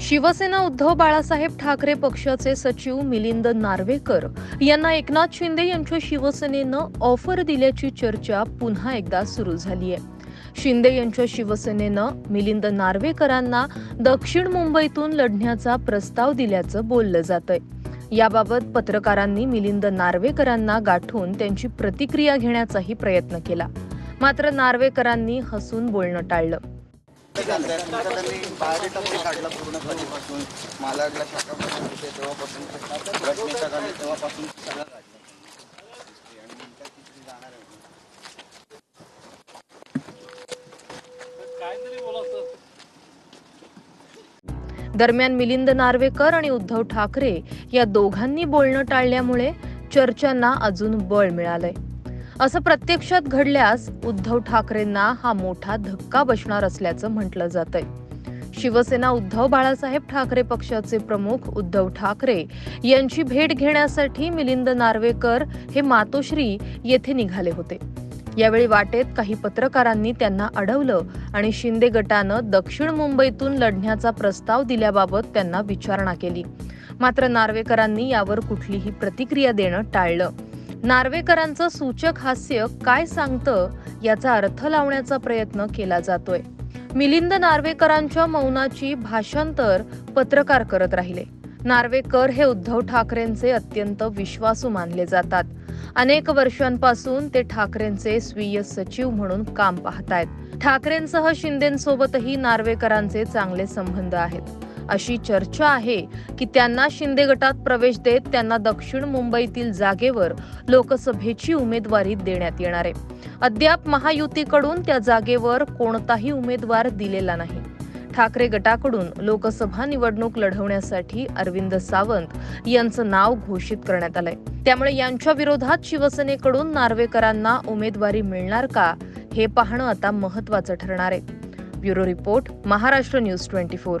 शिवसेना उद्धव बाळासाहेब ठाकरे पक्षाचे सचिव मिलिंद नार्वेकर यांना एकनाथ शिंदे यांच्या शिवसेनेनं ऑफर दिल्याची चर्चा पुन्हा एकदा सुरू झाली आहे. शिंदे यांच्या शिवसेनेनं मिलिंद नार्वेकरांना दक्षिण मुंबईतून लढण्याचा प्रस्ताव दिल्याचं बोललं जातंय. याबाबत पत्रकारांनी मिलिंद नार्वेकरांना गाठून त्यांची प्रतिक्रिया घेण्याचाही प्रयत्न केला. मात्र नार्वेकरांनी हसून बोलणं टाळलं. त्यांनी काढला मालाडला होते तेव्हापासून. तेव्हापासून सगळं काढलं. दरम्यान मिलिंद नार्वेकर आणि उद्धव ठाकरे या दोघांनी बोलणं टाळल्यामुळे चर्चांना अजून बळ मिळालंय. असं प्रत्यक्षात घडल्यास उद्धव ठाकरेंना हा मोठा धक्का बसणार असल्याचं म्हटलं जातंय. शिवसेना उद्धव बाळासाहेब ठाकरे पक्षाचे प्रमुख उद्धव ठाकरे यांची भेट घेण्यासाठी मिलिंद नार्वेकर हे मातोश्री येथे निघाले होते. यावेळी वाटेत काही पत्रकारांनी त्यांना अडवलं आणि शिंदे गटानं दक्षिण मुंबईतून लढण्याचा प्रस्ताव दिल्याबाबत त्यांना विचारणा केली. मात्र नार्वेकरांनी यावर कुठलीही प्रतिक्रिया देणं टाळलं. नार्वेकरांचं सूचक हास्य काय सांगतं याचा अर्थ लावण्याचा प्रयत्न केला जातोय. मिलिंद नार्वेकरांच्या मौनाची भाषांतर पत्रकार करत राहिले. नार्वेकर हे उद्धव ठाकरेंचे अत्यंत विश्वासू मानले जातात. अनेक वर्षांपासून ते ठाकरेंचे स्वीय सचिव म्हणून काम पाहतायत. ठाकरेंसह शिंदेसोबतही नार्वेकरांचे चांगले संबंध आहेत. अशी चर्चा आहे की त्यांना शिंदे गटात प्रवेश देत त्यांना दक्षिण मुंबईतील जागेवर लोकसभेची उमेदवारी देण्यात येणार आहे. अद्याप महायुतीकडून त्या जागेवर कोणताही उमेदवार दिलेला नाही. ठाकरे गटाकडून लोकसभा निवडणूक लढवण्यासाठी अरविंद सावंत यांचं नाव घोषित करण्यात आलंय. त्यामुळे यांच्या विरोधात शिवसेनेकडून नार्वेकरांना उमेदवारी मिळणार का हे पाहणं आता महत्वाचं ठरणार आहे. Bureau report Maharashtra news twenty four.